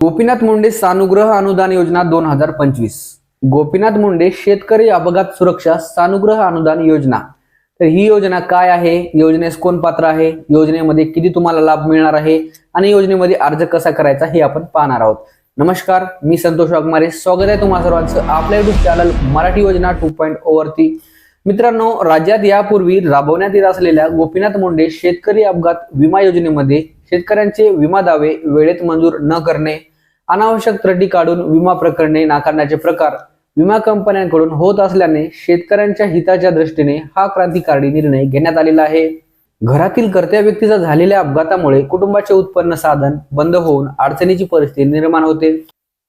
गोपीनाथ मुंडे सानुग्रह अनुदान योजना दोन हजार पंचवीस. गोपीनाथ मुंडे शेतकरी अपघात सुरक्षा सानुग्रह अनुदान योजना. तर ही योजना काय आहे? योजनेस कोण पात्र आहे? योजनेमध्ये किती तुम्हाला लाभ मिळणार आहे? आणि योजनेमध्ये अर्ज कसा करायचा हे आपण पाहणार आहोत. नमस्कार मी संतोष वाघमारे. स्वागत आहे तुम्हा सर्वांचं आपल्या युट्यूब चॅनल मराठी योजना टू पॉईंट ओवरती मित्रांनो राज्यात यापूर्वी राबवण्यात येत असलेल्या गोपीनाथ मुंडे शेतकरी अपघात विमा योजनेमध्ये शेतकऱ्यांचे विमा दावे वेळेत मंजूर न करणे अनावश्यक त्रटी काढून विमा प्रकरणे नाकारण्याचे प्रकार विमा कंपन्यांकडून होत असल्याने शेतकऱ्यांच्या हिताच्या दृष्टीने हा क्रांतिकारी निर्णय घेण्यात आलेला आहे. घरातील कर्त्या व्यक्तीचा झालेल्या अपघातामुळे कुटुंबाचे उत्पन्न साधन बंद होऊन अडचणीची परिस्थिती निर्माण होते.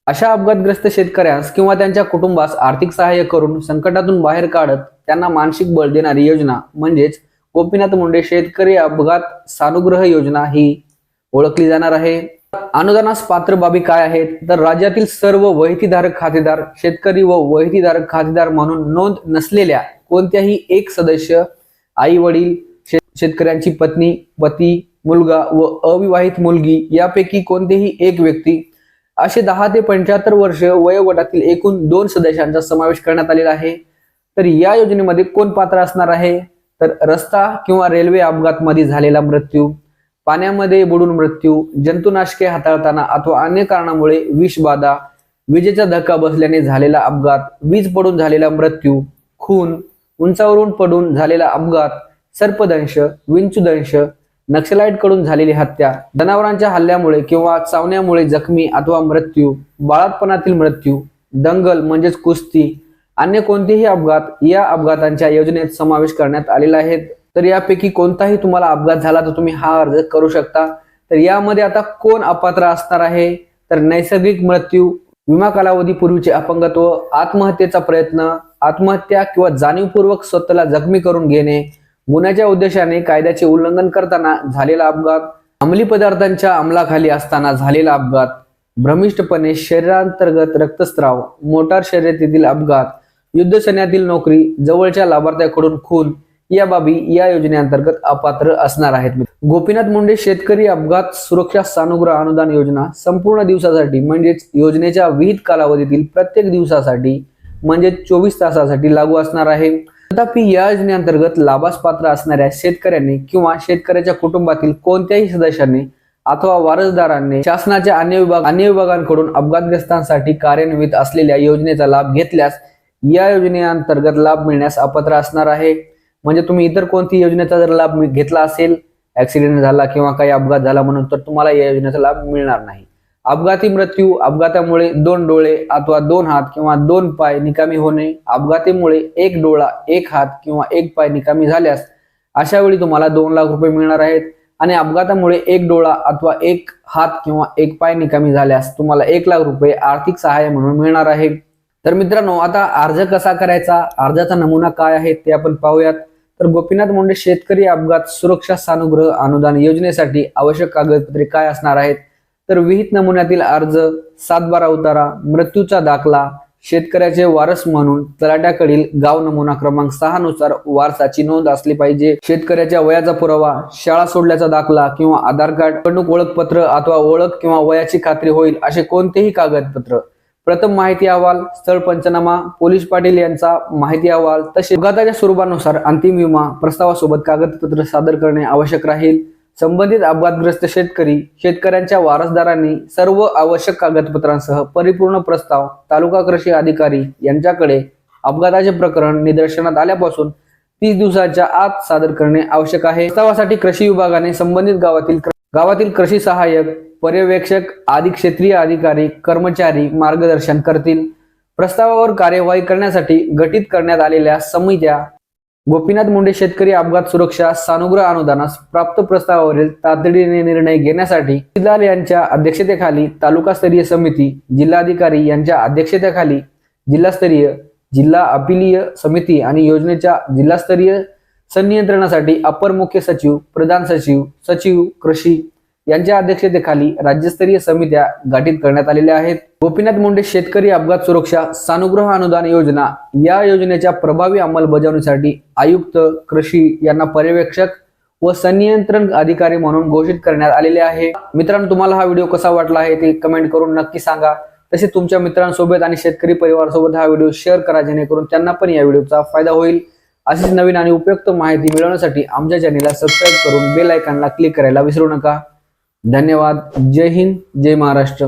अशा अपघातग्रस्त शेतकऱ्यास किंवा त्यांच्या कुटुंबास आर्थिक सहाय्य करून संकटातून बाहेर काढत त्यांना मानसिक बळ देणारी योजना म्हणजेच गोपीनाथ मुंडे शेतकरी अपघात सानुग्रह योजना ही ओळखली जाणार आहे. अनुदानास पात्र बाबी काय आहेत? तर राज्यातील सर्व वहितीधारक खातेदार शेतकरी व वहितीधारक खातेदार म्हणून नोंद नसलेल्या कोणत्याही एक सदस्य आई वडील शेतकऱ्यांची पत्नी पती मुलगा व अविवाहित मुलगी यापैकी कोणतेही एक व्यक्ती असे दहा ते पंच्याहत्तर वर्ष वयोगटातील एकूण दोन सदस्यांचा समावेश करण्यात आलेला आहे. तर या योजनेमध्ये कोण पात्र असणार आहे? तर रस्ता किंवा रेल्वे अपघात मध्ये झालेला मृत्यू पाण्यामध्ये बुडून मृत्यू जंतुनाशके हाताळताना अथवा अन्य कारणामुळे विषबाधा विजेचा धक्का बसल्याने झालेला अपघात वीज पडून झालेला मृत्यू खून उंचावरून पडून झालेला अपघात सर्पदंश विंचुदंश नक्षलाईटकडून झालेली हत्या जनावरांच्या हल्ल्यामुळे किंवा चावण्यामुळे जखमी अथवा मृत्यू बाळातपणातील मृत्यू दंगल म्हणजेच कुस्ती अन्य कोणतेही अपघात या अपघातांच्या योजनेत समावेश करण्यात आलेला आहे. तर यापैकी कोणताही तुम्हाला अपघात झाला तर तुम्ही हा अर्ज करू शकता. तर यामध्ये आता कोण अपात्र असणार आहे? तर नैसर्गिक मृत्यू विमा कालावधी पूर्वीचे अपंगत्व आत्महत्येचा प्रयत्न आत्महत्या किंवा जाणीवपूर्वक स्वतःला जखमी करून घेणे गुन्ह्याच्या उद्देशाने कायद्याचे उल्लंघन करताना झालेला अपघात अंमली पदार्थांच्या अंमलाखाली असताना झालेला अपघात भ्रमिष्टपणे शरीरांतर्गत रक्तस्राव मोटार शर्यतीतील अपघात युद्ध सैन्यातील नोकरी जवळच्या लाभार्थ्याकडून खून या बाबी या योजनेअंतर्गत अपात्र असणार आहेत. गोपीनाथ मुंडे शेतकरी अपघात सुरक्षा सानुग्रह अनुदान योजना संपूर्ण दिवसासाठी म्हणजेच योजनेच्या विहित कालावधीतील प्रत्येक दिवसासाठी म्हणजे चोवीस तासासाठी लागू असणार आहे. तथापि या योजनेअंतर्गत लाभास पात्र असणाऱ्या शेतकऱ्यांनी किंवा शेतकऱ्याच्या कुटुंबातील कोणत्याही सदस्यांनी अथवा वारसदारांनी शासनाच्या अन्य विभाग अन्य विभागांकडून अपघातग्रस्तांसाठी कार्यान्वित असलेल्या योजनेचा लाभ घेतल्यास या योजनेअंतर्गत लाभ मिळण्यास अपात्र असणार आहे. म्हणजे तुम्ही इतर कोणती योजनेचा जर लाभ मी- घेतला असेल ऍक्सिडेंट झाला किंवा काही अपघात झाला म्हणून तर तुम्हाला या योजनेचा लाभ मिळणार नाही. अपघाती मृत्यू अपघातामुळे दोन डोळे अथवा दोन हात किंवा दोन पाय निकामी होणे अपघातीमुळे एक डोळा एक हात किंवा एक पाय निकामी झाल्यास अशा वेळी तुम्हाला दोन लाख रुपये मिळणार आहेत. आणि अपघातामुळे एक डोळा अथवा एक हात किंवा एक पाय निकामी झाल्यास तुम्हाला एक लाख रुपये आर्थिक सहाय्य म्हणून मिळणार आहे. तर मित्रांनो आता अर्ज कसा करायचा अर्जाचा नमुना काय आहे ते आपण पाहूयात. तर गोपीनाथ मुंडे शेतकरी अपघात सुरक्षा सानुग्रह अनुदान योजनेसाठी आवश्यक कागदपत्रे काय असणार आहेत? तर विहित नमुन्यातील अर्ज सातबारा उतारा मृत्यूचा दाखला शेतकऱ्याचे वारस म्हणून तलाट्याकडील गाव नमुना क्रमांक सहा नुसार वारसाची नोंद असली पाहिजे. शेतकऱ्याच्या वयाचा पुरावा शाळा सोडल्याचा दाखला किंवा आधार कार्ड निवडणूक ओळखपत्र अथवा ओळख किंवा वयाची खात्री होईल असे कोणतेही कागदपत्र प्रथम माहिती अहवाल स्थळ पंचनामा पोलीस पाटील यांचा माहिती अहवाल तसेच अपघाताच्या स्वरूपानुसार अंतिम विमा प्रस्तावासोबत कागदपत्र सादर करणे आवश्यक राहील. संबंधित अपघातग्रस्त शेतकरी शेतकऱ्यांच्या वारसदारांनी सर्व आवश्यक कागदपत्रांसह परिपूर्ण प्रस्ताव तालुका कृषी अधिकारी यांच्याकडे अपघाताचे प्रकरण निदर्शनात आल्यापासून तीस दिवसाच्या आत सादर करणे आवश्यक आहे. प्रस्तावासाठी कृषी विभागाने संबंधित गावातील गावातील कृषी सहाय्यक पर्यवेक्षक आदी क्षेत्रीय अधिकारी कर्मचारी मार्गदर्शन करतील. प्रस्तावावर कार्यवाही करण्यासाठी गठीत करण्यात आलेल्या समित्या गोपीनाथ मुंडे शेतकरी अपघात सुरक्षा सानुग्रह अनुदानास प्राप्त प्रस्तावावरील तातडीने निर्णय घेण्यासाठी जिल्हाल यांच्या अध्यक्षतेखाली तालुकास्तरीय समिती जिल्हाधिकारी यांच्या अध्यक्षतेखाली जिल्हास्तरीय जिल्हा अपिलीय समिती आणि योजनेच्या जिल्हास्तरीय संनियंत्रणासाठी अपर मुख्य सचिव प्रधान सचिव सचिव कृषी यांच्या अध्यक्षतेखाली राज्यस्तरीय समित्या गठीत करण्यात आलेल्या आहेत. गोपीनाथ मुंडे शेतकरी अपघात सुरक्षा सानुग्रह अनुदान योजना या योजनेच्या प्रभावी अंमलबजावणीसाठी आयुक्त कृषी यांना पर्यवेक्षक व संनियंत्रण अधिकारी म्हणून घोषित करण्यात आलेले आहे. मित्रांनो तुम्हाला हा व्हिडिओ कसा वाटला आहे ते कमेंट करून नक्की सांगा. तसे तुमच्या मित्रांसोबत आणि शेतकरी परिवारासोबत हा व्हिडिओ शेअर करा जेणेकरून त्यांना पण या व्हिडिओचा फायदा होईल. अशीच नवीन आणि उपयुक्त माहिती मिळवण्यासाठी आमच्या चॅनेलला सबस्क्राईब करून बेल आयकॉनला क्लिक करायला विसरू नका. धन्यवाद. जय हिंद. जय महाराष्ट्र.